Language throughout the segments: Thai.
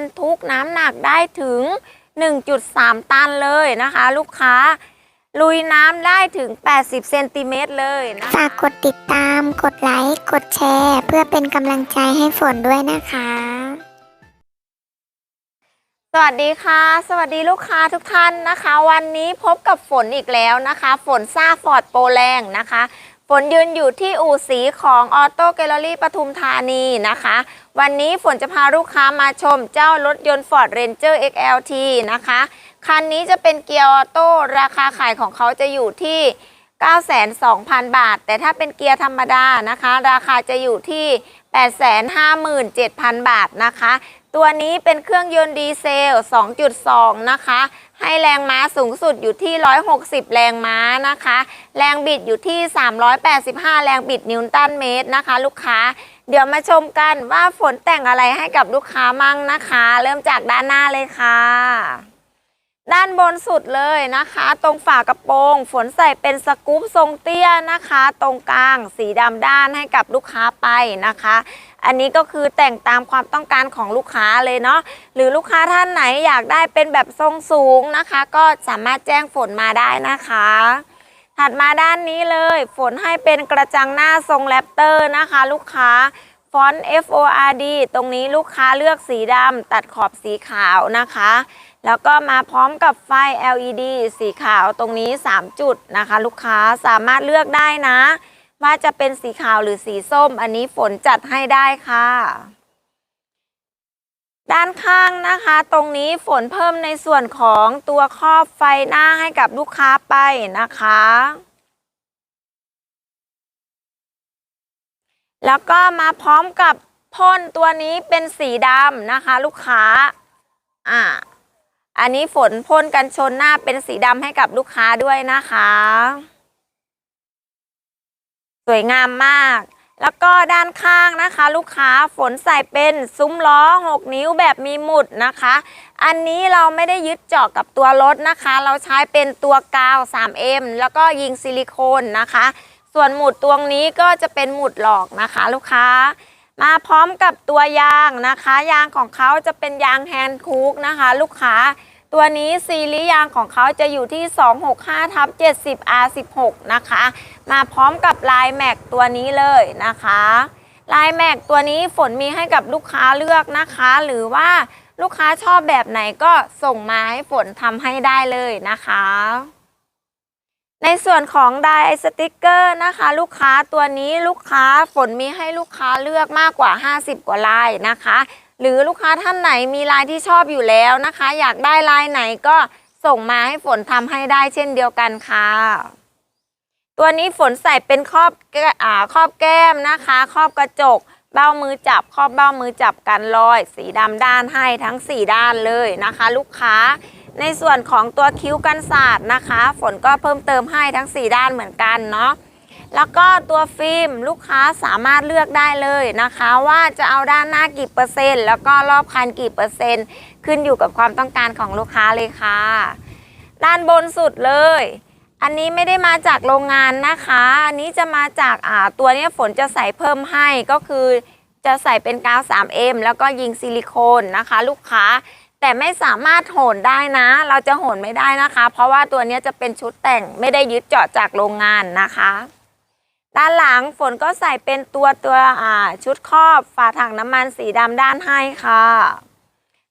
รทุกน้ำหนักได้ถึง 1.3 ตันเลยนะคะ ลูกค้าลุยน้ำได้ถึง 80 เซนติเมตรเลยนะคะฝากกดติดตาม กดไลค์ กดแชร์ เพื่อเป็นกำลังใจให้ฝนด้วยนะคะ สวัสดีค่ะ สวัสดีลูกค้าทุกท่านนะคะ วันนี้พบกับฝนอีกแล้วนะคะ ฝนซ่าฟอร์ดโปรแรงนะคะ ฝนยืนอยู่ที่อู่สีของออโต้แกลเลอรี่ปทุมธานีนะคะ วันนี้ฝนจะพาลูกค้ามาชมเจ้ารถยนต์ Ford Ranger XLT นะคะ คันนี้จะเป็นเกียร์ออโต้ราคาขายของเขาจะอยู่ที่92,000 บาท แต่ถ้าเป็นเกียร์ธรรมดานะคะ ราคาจะอยู่ที่ 857,000 บาทนะคะ ตัวนี้เป็นเครื่องยนต์ดีเซล 2.2 นะคะ ให้แรงม้าสูงสุดอยู่ที่ 160 แรงม้านะคะ แรงบิดอยู่ที่ 385 แรงบิดนิวตันเมตรนะคะ ลูกค้า เดี๋ยวมาชมกันว่าฝนแต่งอะไรให้กับลูกค้ามั่งนะคะ เริ่มจากด้านหน้าเลยค่ะ ด้านบนสุดเลยนะคะ ตรงฝากระโปรง ฝนใส่เป็นสกู๊ปทรงเตี้ยนะคะ ตรงกลางสีดำด้านให้กับลูกค้าไปนะคะ อันนี้ก็คือแต่งตามความต้องการของลูกค้าเลยเนาะหรือลูกค้าท่านไหนอยากได้เป็นแบบทรงสูงนะคะ ก็สามารถแจ้งฝนมาได้นะคะ ถัดมาด้านนี้เลย ฝนให้เป็นกระจังหน้าทรงแรปเตอร์นะคะ ลูกค้า ฟอนต์ F O R D ตรงนี้ลูกค้าเลือกสีดำตัดขอบสีขาวนะคะ แล้วก็มาพร้อมกับไฟ LED สีขาวตรงนี้ 3 จุดนะคะ ลูกค้าสามารถเลือกได้นะ ว่าจะเป็นสีขาวหรือสีส้ม อันนี้ฝนจัดให้ได้ค่ะ ด้านข้างนะคะ ตรงนี้ฝนเพิ่มในส่วนของตัวครอบไฟหน้าให้กับลูกค้าไปนะคะ แล้วก็มาพร้อมกับพ่นตัวนี้เป็นสีดำนะคะ ลูกค้า อ่า อันนี้ฝนพ่นกันชนหน้าเป็นสีดำให้กับลูกค้าด้วยนะคะ สวยงามมาก แล้วก็ด้านข้างนะคะ ลูกค้าฝนใส่เป็นซุ้มล้อ 6 นิ้วแบบมีหมุดนะคะ อันนี้เราไม่ได้ยึดเจาะกับตัวรถนะคะ เราใช้เป็นตัวกาว 3M แล้วก็ยิงซิลิโคนนะคะ ส่วนหมุดตวงนี้ก็จะเป็นหมุดหลอกนะคะ ลูกค้า มาพร้อมกับตัวยางนะคะ ยางของเขาจะเป็นยางแฮนด์คูกนะคะ ลูกค้า ตัวนี้ซีรีส์ยางของเขาจะอยู่ที่ 265ทับ70 R16 นะคะ มาพร้อมกับลายแม็กตัวนี้เลยนะคะลายแม็กตัวนี้ฝนมีให้กับลูกค้าเลือกนะคะ หรือว่าลูกค้าชอบแบบไหนก็ส่งมาให้ฝนทำให้ได้เลยนะคะ ในส่วนของไดสติกเกอร์นะคะ ลูกค้าตัวนี้ลูกค้าฝนมีให้ลูกค้าเลือกมากกว่า 50 กว่าลายนะคะ หรือลูกค้าท่านไหนมีลายที่ชอบอยู่แล้วนะคะ อยากได้ลายไหนก็ส่งมาให้ฝนทำให้ได้เช่นเดียวกันค่ะ ตัวนี้ฝนใส่เป็นครอบแก้อ่าครอบแก้มนะคะ ครอบกระจก เบ้ามือจับ ครอบเบ้ามือจับกันรอย สีดำด้านให้ทั้ง 4 ด้านเลยนะคะ ลูกค้า ในส่วนของตัวคิ้วกันศาสตร์นะคะ ฝนก็เพิ่มเติมให้ทั้ง 4 ด้านเหมือนกันเนาะแล้วก็ตัวฟิล์มลูกค้าสามารถเลือกได้เลยนะคะ ว่าจะเอาด้านหน้ากี่เปอร์เซ็นต์แล้วก็รอบคันกี่เปอร์เซ็นต์ ขึ้นอยู่กับความต้องการของลูกค้าเลยค่ะ ด้านบนสุดเลย อันนี้ไม่ได้มาจากโรงงานนะคะ อันนี้จะมาจากอ่าตัวนี้ฝนจะใส่เพิ่มให้ก็คือจะใส่เป็นกาว 3M แล้วก็ยิงซิลิโคนนะคะ ลูกค้า แต่ไม่สามารถโหนได้นะ เราจะโหนไม่ได้นะคะ เพราะว่าตัวนี้จะเป็นชุดแต่งไม่ได้ยึดเจาะจากโรงงานนะคะ ด้านหลังฝนก็ใส่เป็นตัวตัวชุดครอบฝาถังน้ำมันสีดำด้านให้ค่ะ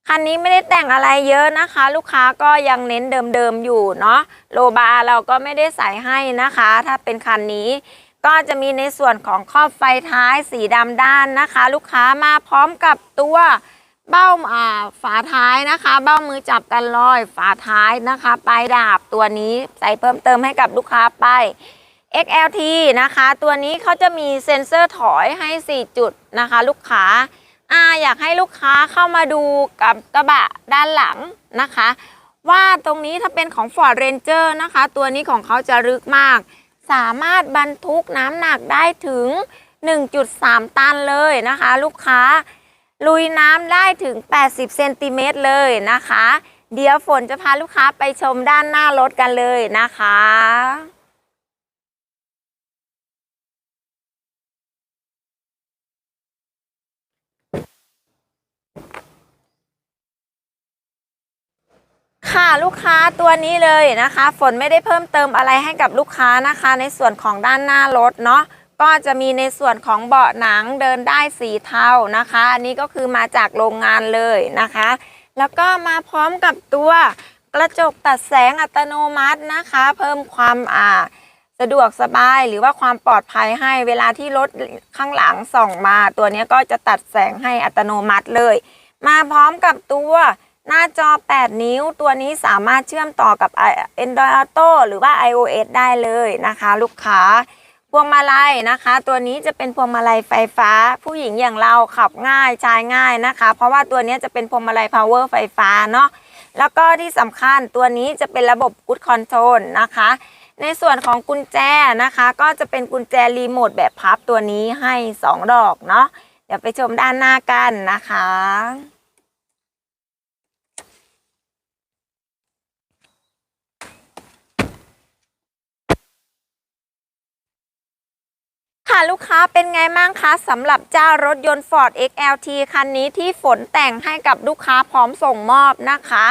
คันนี้ไม่ได้แต่งอะไรเยอะนะคะ ลูกค้าก็ยังเน้นเดิมๆอยู่เนาะโลบาร์เราก็ไม่ได้ใส่ให้นะคะ ถ้าเป็นคันนี้ ก็จะมีในส่วนของครอบไฟท้ายสีดำด้านนะคะ ลูกค้ามาพร้อมกับตัว เบ้าอ่าฝาท้ายนะคะ เบ้ามือจับกันลอย ฝาท้ายนะคะปลายดาบตัวนี้ใส่เพิ่มเติมให้กับลูกค้าไป XLT นะคะ ตัวนี้เขาจะมีเซ็นเซอร์ถอยให้ 4 จุดนะคะ ลูกค้าอ่าอยากให้ลูกค้าเข้ามาดูกับกระบะด้านหลังนะคะ ว่าตรงนี้ถ้าเป็นของ Ford Ranger นะคะ ตัวนี้ของเขาจะลึกมาก สามารถบรรทุกน้ำหนักได้ถึง 1.3 ตันเลยนะคะ ลูกค้า ลุยน้ำได้ถึง 80 เซนติเมตรเลยนะคะ เดี๋ยวฝนจะพาลูกค้าไปชมด้านหน้ารถกันเลยนะคะค่ะลูกค้าตัวนี้เลยนะคะ ฝนไม่ได้เพิ่มเติมอะไรให้กับลูกค้านะคะ ในส่วนของด้านหน้ารถเนาะ ก็จะมีในส่วนของเบาะหนังเดินได้สีเทานะคะ อันนี้ก็คือมาจากโรงงานเลยนะคะ แล้วก็มาพร้อมกับตัวกระจกตัดแสงอัตโนมัตินะคะ เพิ่มความอ่าสะดวกสบายหรือว่าความปลอดภัยให้เวลาที่รถข้างหลังส่องมา ตัวนี้ก็จะตัดแสงให้อัตโนมัติเลย มาพร้อมกับตัวหน้าจอ 8 นิ้ว ตัวนี้สามารถเชื่อมต่อกับ Android Auto หรือว่า iOS ได้เลยนะคะ ลูกค้า พวงมาลัยนะคะ ตัวนี้จะเป็นพวงมาลัยไฟฟ้า ผู้หญิงอย่างเราขับง่ายใช้ง่ายนะคะ เพราะว่าตัวนี้จะเป็นพวงมาลัย power ไฟฟ้าเนาะแล้วก็ที่สำคัญตัวนี้จะเป็นระบบ good control นะคะ ในส่วนของกุญแจนะคะ ก็จะเป็นกุญแจรีโมทแบบพับตัวนี้ให้ 2 ดอกเนาะเดี๋ยวไปชมด้านหน้ากันนะคะ ค่ะลูกค้าเป็นไงบ้างคะสำหรับเจ้ารถยนต์ Ford XLT คันนี้ที่ฝนแต่งให้กับลูกค้าพร้อมส่งมอบนะคะ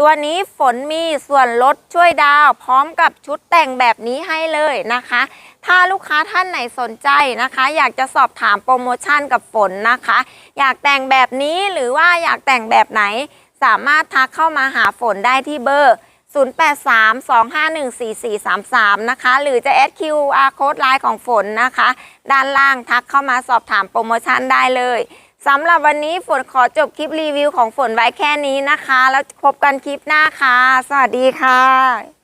ตัวนี้ฝนมีส่วนลดช่วยดาว พร้อมกับชุดแต่งแบบนี้ให้เลยนะคะ ถ้าลูกค้าท่านไหนสนใจนะคะ อยากจะสอบถามโปรโมชั่นกับฝนนะคะ อยากแต่งแบบนี้หรือว่าอยากแต่งแบบไหน สามารถทักเข้ามาหาฝนได้ที่เบอร์ 0832514433 นะคะ หรือจะแอด QR code ไลน์ของฝนนะคะ ด้านล่างทักเข้ามาสอบถามโปรโมชั่นได้เลยสำหรับวันนี้ฝนขอจบคลิปรีวิวของฝนไว้แค่นี้นะคะ แล้วพบกันคลิปหน้าค่ะ สวัสดีค่ะ